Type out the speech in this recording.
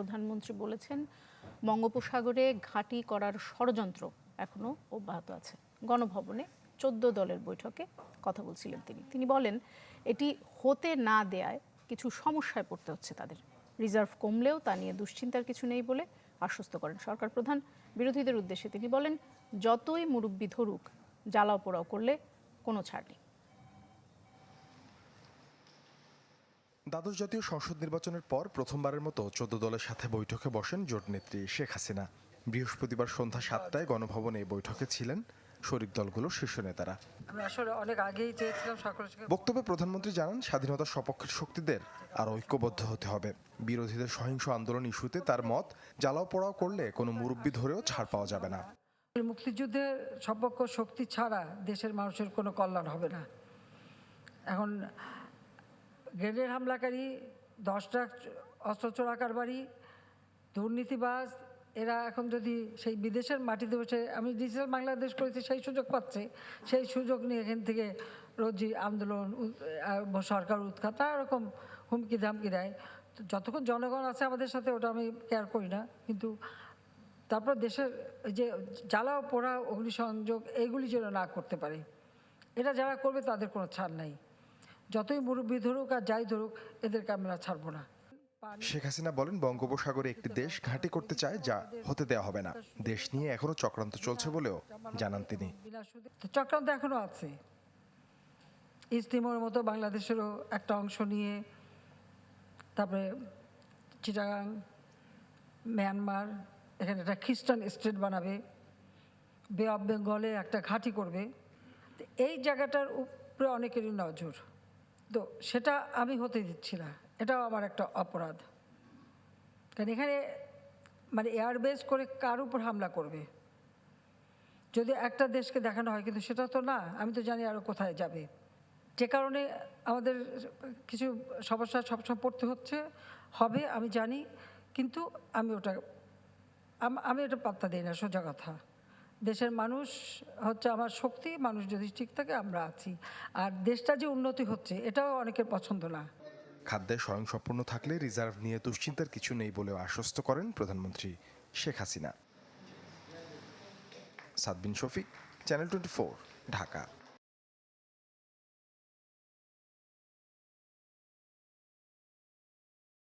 প্রধানমন্ত্রী বলেছেন, বঙ্গোপসাগরে ঘাঁটি করার ষড়যন্ত্র এখনও অব্যাহত আছে। গণভবনে চোদ্দ দলের বৈঠকে কথা বলছিলেন তিনি। তিনি বলেন, এটি হতে না দেয়ায় কিছু সমস্যায় পড়তে হচ্ছে তাদের। রিজার্ভ কমলেও তা নিয়ে দুশ্চিন্তার কিছু নেই বলে আশ্বস্ত করেন সরকার প্রধান। বিরোধীদের উদ্দেশ্যে তিনি বলেন, যতই মুরব্বি ধরুক, জ্বালাও পোড়াও করলে কোনো ছাড় নেই। দ্বাদশ জাতীয় সংসদ নির্বাচনের পর প্রথমবারের মতো চোদ্দ দলের সাথে বৈঠকে বসেন জোট নেত্রী শেখ হাসিনা। বৃহস্পতিবার সন্ধ্যা সাতটায় গণভবনে এই বৈঠকে ছিলেন শরিক দলগুলোর শীর্ষ নেতারা। আসলে অনেক আগেই চেয়েছিলাম বক্তব্যে প্রধানমন্ত্রী জানান স্বাধীনতার সপক্ষের শক্তিদের আর ঐক্যবদ্ধ হতে হবে। বিরোধীদের সহিংস আন্দোলন ইস্যুতে তার মত জ্বালাও পোড়াও করলে কোনো মুরব্বি ধরেও ছাড় পাওয়া যাবে না। মুক্তিযুদ্ধের সপক্ষ শক্তি ছাড়া দেশের মানুষের কোনো কল্যাণ হবে না। এখন গ্রেনেড হামলাকারী, দশটা অস্ত্র চোরাকারবারি দুর্নীতিবাজ, এরা এখন যদি সেই বিদেশের মাটিতে বসে, আমি ডিজিটাল বাংলাদেশ করেছি, সেই সুযোগ পাচ্ছে। সেই সুযোগ নিয়ে এখান থেকে রোজি আন্দোলন সরকার উৎখাত, নানা রকম হুমকি ধামকি দেয়। যতক্ষণ জনগণ আছে আমাদের সাথে, ওটা আমি কেয়ার করি না। কিন্তু তারপর দেশের যে জ্বালাও পোড়া অগ্নিসংযোগ এইগুলি যেন না করতে পারে, এটা যারা করবে তাদের কোনো ছাড় নাই। যতই মুরব্বী ধরুক আর যাই ধরুক এদেরকে আমরা ছাড়বো না। শেখ হাসিনা বলেন বঙ্গোপসাগরে একটি দেশ ঘাঁটি করতে চায় যা হতে দেওয়া হবে না। দেশ নিয়ে এখনও চক্রান্ত চলছে বলেও জানান তিনি। চক্রান্ত এখনও আছে। ইস্তিমোর মতো বাংলাদেশেরও একটা অংশ নিয়ে তারপরে চিটাগাং মিয়ানমার এখানে একটা খ্রিস্টান স্টেট বানাবে বে অফ বেঙ্গলে একটা ঘাঁটি করবে। এই জায়গাটার উপরে অনেকেরই নজর। তো সেটা আমি হতে দিচ্ছি না। এটাও আমার একটা অপরাধ। কারণ এখানে মানে এয়ারবেস করে কার উপর হামলা করবে? যদি একটা দেশকে দেখানো হয়, কিন্তু সেটা তো না, আমি তো জানি আরও কোথায় যাবে। যে কারণে আমাদের কিছু সমস্যা সবসময় পড়তে হচ্ছে, হবে, আমি জানি, কিন্তু আমি ওটা, আম- ওটা পাত্তা দিই না, সোজা কথা। দেশের মানুষ হচ্ছে আমার শক্তি, মানুষ যদি ঠিক থাকে আমরা আছি। আর দেশটা যে উন্নতি হচ্ছে, এটাও অনেকের পছন্দ না। খাদ্যে স্বয়ংসম্পূর্ণ থাকলে রিজার্ভ নিয়ে দুশ্চিন্তার কিছু নেই বলেও আশ্বস্ত করেন প্রধানমন্ত্রী Sheikh Hasina. Sadbin Shafiq, channel twenty Dhaka.